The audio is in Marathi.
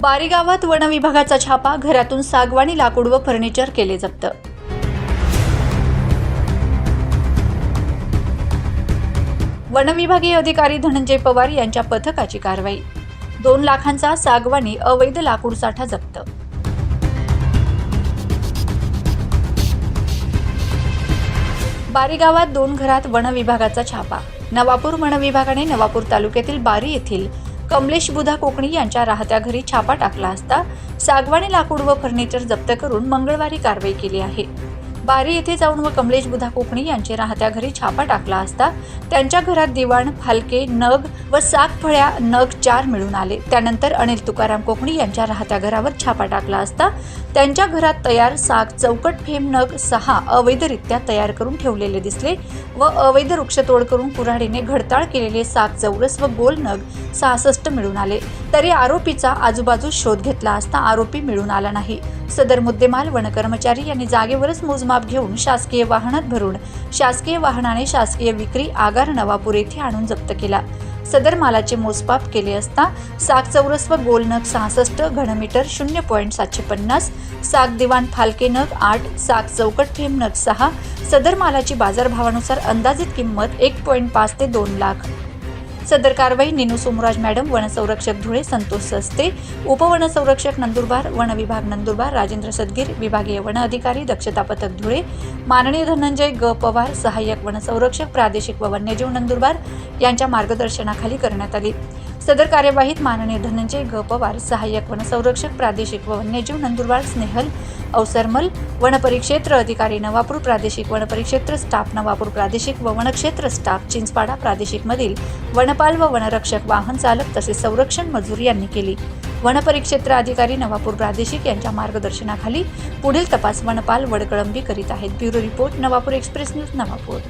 बारी गावात वन विभागाचा छापा घरातून सागवानी लाकूड व फर्निचर केले जप्त. वनविभागीय अधिकारी धनंजय पवार यांच्या पथकाची कारवाई. दोन लाखांचा सागवानी अवैध लाकूड साठा जप्त. बारी गावात दोन घरात वन विभागाचा छापा. नवापूर वनविभागाने नवापूर तालुक्यातील बारी येथील कमलेश बुधा कोकणी यांच्या राहत्या घरी छापा टाकला असता सागवानी लाकूड व फर्निचर जप्त करून मंगळवारी कारवाई केली आहे. बारी येथे जाऊन व कमलेश बुधा कोकणी यांचे राहत्या घरी छापा टाकला असता त्यांच्या घरात दिवाण फालके नग व सागफळ्या नग चार मिळून आले. त्यानंतर अनिल तुकाराम कोकणी यांच्या राहत्या घरावर छापा टाकला असता त्यांच्या घरात तयार साग चौकट फेम नग सहा अवैधरित्या तयार करून ठेवलेले दिसले व अवैध वृक्षतोड करून कुऱ्हाडीने घडताळ केलेले साग चौरस व गोल नग सहासष्ट मिळून आले. तरी आरोपीचा आजूबाजू शोध घेतला असता आरोपी मिळून आला नाही. सदर मुद्देमाल वन कर्मचारी यांनी जागेवरच मोजमाप घेऊन शासकीय वाहनात भरून शासकीय वाहनाने शासकीय विक्री आगार नवापूर येथे आणून जप्त केला. सदर मालाचे मोजमाप केले असता साग चौरस व गोल नग सहासष्ट घनमीटर शून्य पॉईंट सातशे पन्नास साग दिवाण फालके नग आठ साग चौकट फेम नग सहा सदर मालाची बाजारभावानुसार अंदाजित किंमत एक पॉईंट पाच ते दोन लाख. सदर कारवाई निनू सोमराज मॅडम वनसंरक्षक धुळे संतोष सस्ते उपवनसंरक्षक नंदुरबार वन विभाग नंदुरबार राजेंद्र सदगीर विभागीय वन अधिकारी दक्षता पथक धुळे माननीय धनंजय ग पवार सहाय्यक वनसंरक्षक प्रादेशिक व वन्यजीव नंदुरबार यांच्या मार्गदर्शनाखाली करण्यात आली. सदर कार्यवाहीत माननीय धनंजय ग पवार सहाय्यक वनसंरक्षक प्रादेशिक व वन्यजीव नंदुरबार स्नेहल अवसरमल वनपरिक्षेत्र अधिकारी नवापूर प्रादेशिक वनपरिक्षेत्र स्टाफ नवापूर प्रादेशिक व वनक्षेत्र स्टाफ चिंचपाडा प्रादेशिकमधील वनपाल व वनरक्षक वाहन चालक तसेच संरक्षण मजूर यांनी केली. वनपरिक्षेत्र अधिकारी नवापूर प्रादेशिक यांच्या मार्गदर्शनाखाली पुढील तपास वनपाल वडकळंबी करीत आहेत. Bureau report Navapur express news Navapur.